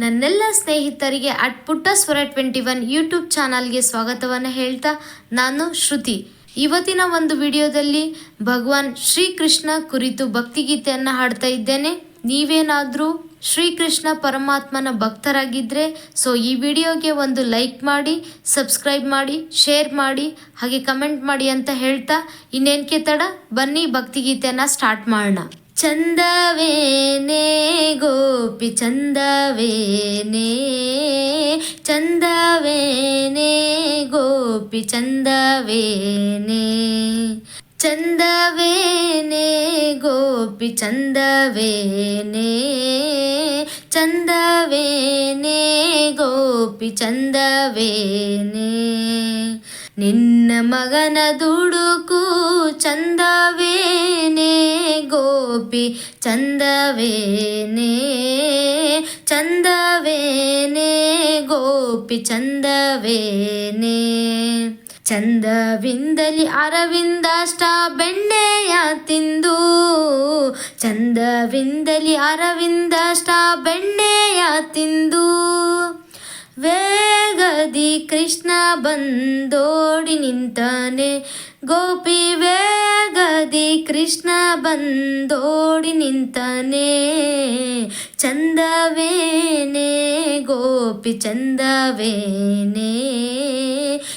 ನನ್ನೆಲ್ಲ ಸ್ನೇಹಿತರಿಗೆ ಅಟ್ ಪುಟ್ಟ ಸ್ವರ ಟ್ವೆಂಟಿ ಒನ್ ಯೂಟ್ಯೂಬ್ ಚಾನಲ್ಗೆ ಸ್ವಾಗತವನ್ನು ಹೇಳ್ತಾ ನಾನು ಶ್ರುತಿ. ಇವತ್ತಿನ ಒಂದು ವಿಡಿಯೋದಲ್ಲಿ ಭಗವಾನ್ ಶ್ರೀಕೃಷ್ಣ ಕುರಿತು ಭಕ್ತಿಗೀತೆಯನ್ನು ಹಾಡ್ತಾ ಇದ್ದೇನೆ. ನೀವೇನಾದರೂ ಶ್ರೀಕೃಷ್ಣ ಪರಮಾತ್ಮನ ಭಕ್ತರಾಗಿದ್ದರೆ ಸೊ ಈ ವಿಡಿಯೋಗೆ ಒಂದು ಲೈಕ್ ಮಾಡಿ, ಸಬ್ಸ್ಕ್ರೈಬ್ ಮಾಡಿ, ಶೇರ್ ಮಾಡಿ, ಹಾಗೆ ಕಮೆಂಟ್ ಮಾಡಿ ಅಂತ ಹೇಳ್ತಾ ಇನ್ನೇನ್ಕೆ ತಡ ಬನ್ನಿ ಭಕ್ತಿಗೀತೆಯನ್ನು ಸ್ಟಾರ್ಟ್ ಮಾಡೋಣ. ಚಂದವೇನೇ ಗೋಪಿ ಚಂದವೇನೆ ಚಂದವೇನೆ ಗೋಪಿ ಚಂದವೇನೆ ಚಂದವೇನೆ ಗೋಪಿ ಚಂದವೇನೆ ಚಂದವೇನೆ ಗೋಪಿ ಚಂದವೇನೆ ನಿನ್ನ ಮಗನ ದುಡುಕು ಚಂದವೇನೇ ಗೋಪಿ ಚಂದವೇನೇ ಚಂದವೇನೇ, ಗೋಪಿ ಚಂದವೇನೇ. ಚಂದವಿಂದಲಿ ಅರವಿಂದಾಷ್ಟ ಬೆಣ್ಣೆಯ ತಿಂದು, ಚಂದವಿಂದಲಿ ಅರವಿಂದಾಷ್ಟ ಬೆಣ್ಣೆಯ ತಿಂದು. ವೇಗದಿ ಕೃಷ್ಣ ಬಂದೋಡಿ ನಿಂತಾನೆ, ಗೋಪಿ ವೇಗದಿ ಕೃಷ್ಣ ಬಂದೋಡಿ ನಿಂತನೆ. ಚಂದವೇನೆ ಗೋಪಿ, ಚಂದವೇನೆ.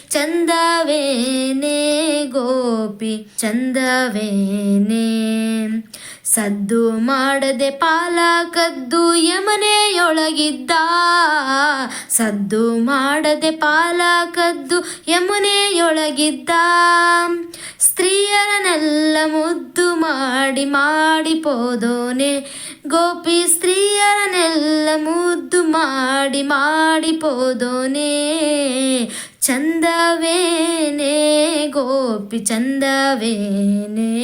ಚಂದವೇನೆ ಗೋಪಿ, ಚಂದವೇನೆ. ಸದ್ದು ಮಾಡದೆ ಪಾಲ ಕದ್ದು ಯಮನೆಯೊಳಗಿದ್ದ. ಸದ್ದು ಮಾಡದೆ ಪಾಲ ಕದ್ದು ಯಮುನೆಯೊಳಗಿದ್ದ. ಸ್ತ್ರೀಯರನ್ನೆಲ್ಲ ಮುದ್ದು ಮಾಡಿ ಮಾಡಿ ಪೋದೋನೆ. ಗೋಪಿ ಸ್ತ್ರೀಯರನ್ನೆಲ್ಲ ಮುದ್ದು ಮಾಡಿ ಮಾಡಿ ಪೋದೋನೆ. ಚಂದವೇನೇ ಗೋಪಿ, ಚಂದವೇನೇ.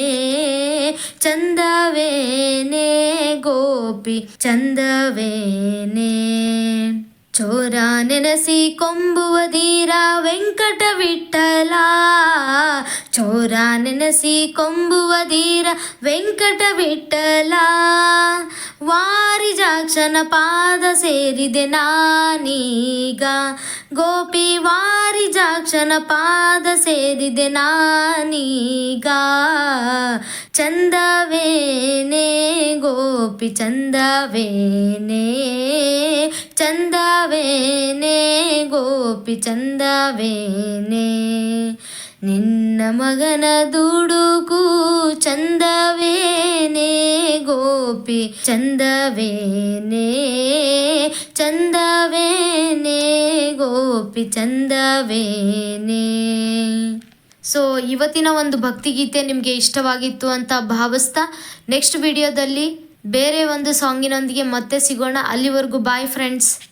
ಚಂದವೇನೇ ಗೋಪಿ, ಚಂದವೇನೇ. ಚೋರ ನೆನೆಸಿ ಕೊಂಬುವ ಧೀರ ವೆಂಕಟ ವಿಠಲ ಚೋರ ನೆನೆಸಿ ಕೊಂಬುವ ಧೀರ ವೆಂಕಟ ವಿಠಲ ವಾರಿಜಾಕ್ಷನ ಪಾದ ಸೇರಿದೆ ನಾನೀಗ ಗೋಪಿ ವಾರಿಜಾಕ್ಷನ ಪಾದ ಸೇರಿದೆ ನಾನೀಗ ಚಂದವೇನೇ ಗೋಪಿ ಚಂದವೇನೇ ಚಂದವೇನೇ ಗೋಪಿ ಚಂದವೇನೇ ನಿನ್ನ ಮಗನ ದುಡುಕು ಚಂದವೇನೇ ಗೋಪಿ, ಚಂದವೇನೇ ಚಂದವೇನೇ ಗೋಪಿ, ಚಂದವೇನೇ. ಸೊ ಇವತ್ತಿನ ಒಂದು ಭಕ್ತಿಗೀತೆ ನಿಮಗೆ ಇಷ್ಟವಾಗಿತ್ತು ಅಂತ ಭಾವಿಸ್ತಾ ನೆಕ್ಸ್ಟ್ ವಿಡಿಯೋದಲ್ಲಿ ಬೇರೆ ಒಂದು ಸಾಂಗಿನೊಂದಿಗೆ ಮತ್ತೆ ಸಿಗೋಣ. ಅಲ್ಲಿವರೆಗೂ ಬಾಯ್ ಫ್ರೆಂಡ್ಸ್